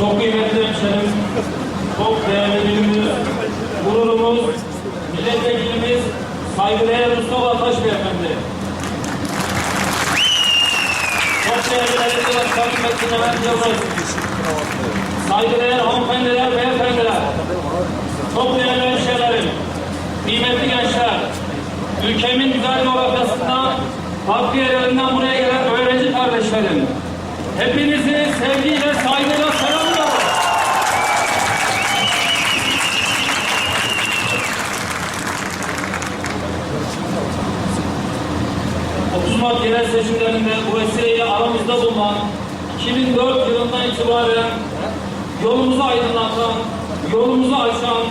çok kıymetli hemşerim, çok değerli bilimimiz, gururumuz, milletvekilimiz, saygıdeğer Mustafa Taş Beyefendi. Çok değerli belediye başkanı Metin Levent Yılmaz. Saygıdeğer hanımefendiler, beyefendiler. Çok değerli hemşehrilerim, kıymetli gençler, ülkemin güzel coğrafyasından, farklı yerlerinden buraya gelen öğrenci kardeşlerim. Hepinizi sevgiyle, saygıyla selam. Mart yerel seçimlerinde bu aramızda bulunan 2004 yılından itibaren yolumuzu aydınlatan, yolumuzu açan,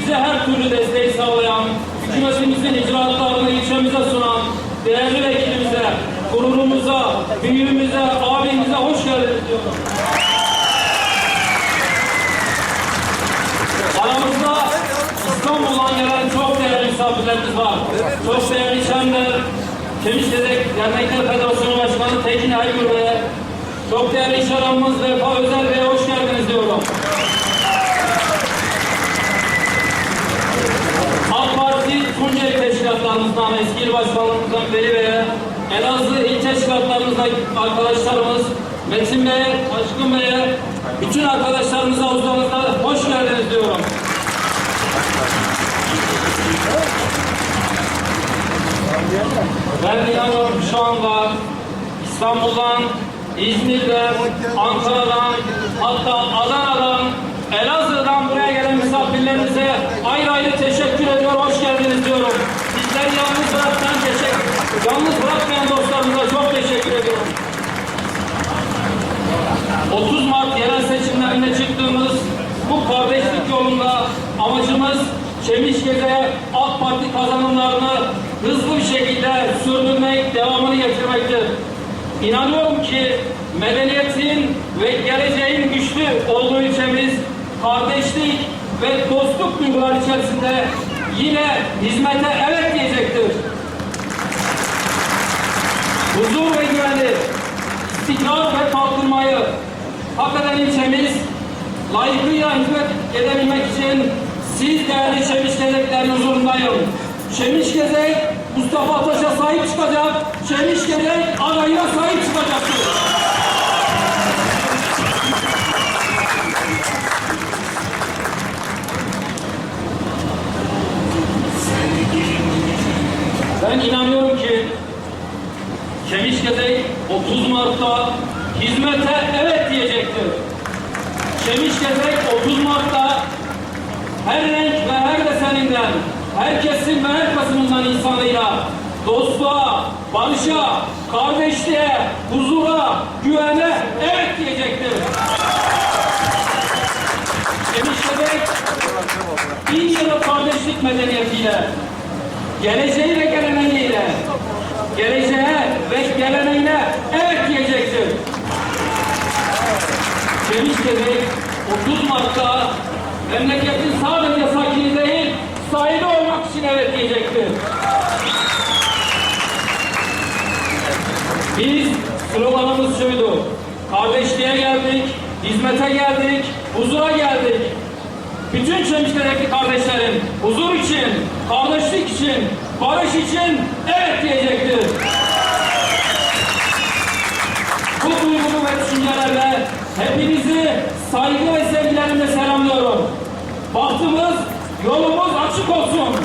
bize her türlü desteği sağlayan, hükümetimizin icraatlarını ilçemize sunan değerli vekilimize, gururumuza, büyüğümüze, abimize hoş geldiniz diyorum. Aramızda İstanbul'dan gelen çok değerli misafirlerimiz var. Çok değerli Şenler, Çemişdedek Dernekler Federasyonu Başkanı Tekin Aygür Bey'e, çok değerli iş adamımız Vefa Özel Bey'e hoş geldiniz diyorum. AK Parti Tunceli Teşkilatlarımızdan, eski il başkanlarımızdan Veli Bey'e, Elazığ il teşkilatlarımızdan arkadaşlarımız Metin Bey'e, Aşkın Bey'e, bütün arkadaşlarımıza huzurunuzda hoş geldiniz diyorum. Ben inanıyorum şu anda İstanbul'dan, İzmir'den, Ankara'dan, hatta Adana'dan, Elazığ'dan buraya gelen misafirlerimize ayrı ayrı teşekkür ediyorum, hoş geldiniz diyorum. Bizleri yalnız bırakmayan teşekkür, yalnız bırakmayan dostlarımıza çok teşekkür ediyorum. 30 Mart yerel seçimlerinde çıktığımız bu kardeşlik yolunda amacımız Çemişge'de AK Parti kazanımlarını hızlı bir şekilde sürdürmek, devamını getirmektir. İnanıyorum ki medeniyetin ve geleceğin güçlü olduğu ilçemiz kardeşlik ve dostluk duygular içerisinde yine hizmete evet diyecektir. Huzur ve güveni, istikrar ve kalkınmayı hak eden ilçemiz layıkıyla hizmet edebilmek için siz değerli Çemişgezeklerin huzurundayım. Çemişgezek Mustafa Ataş'a sahip çıkacak, Çemişgezek adayına sahip çıkacaktır. Ben inanıyorum ki Çemişgezek 30 Mart'ta hizmete evet diyecektir. Çemişgezek 30 Mart'ta her renk ve her deseninden, her kesim ve her kasımından insanıyla dostluğa, barışa, kardeşliğe, huzura, güvene evet diyecektir. Çemişgezek bin yıllık kardeşlik medeniyetiyle, geleceği ve geleneğiyle, geleceğe ve geleneğine evet diyecektir. Çemişgezek 30 Mart'ta memleketin Biz sloganımız şuydu. Kardeşliğe geldik, hizmete geldik, huzura geldik. Bütün Çemişköy'deki kardeşlerim huzur için, kardeşlik için, barış için evet diyecektir. Bu duygu ve düşüncelerle hepinizi saygı ve sevgilerimle selamlıyorum. Bahtımız, yolumuz açık olsun.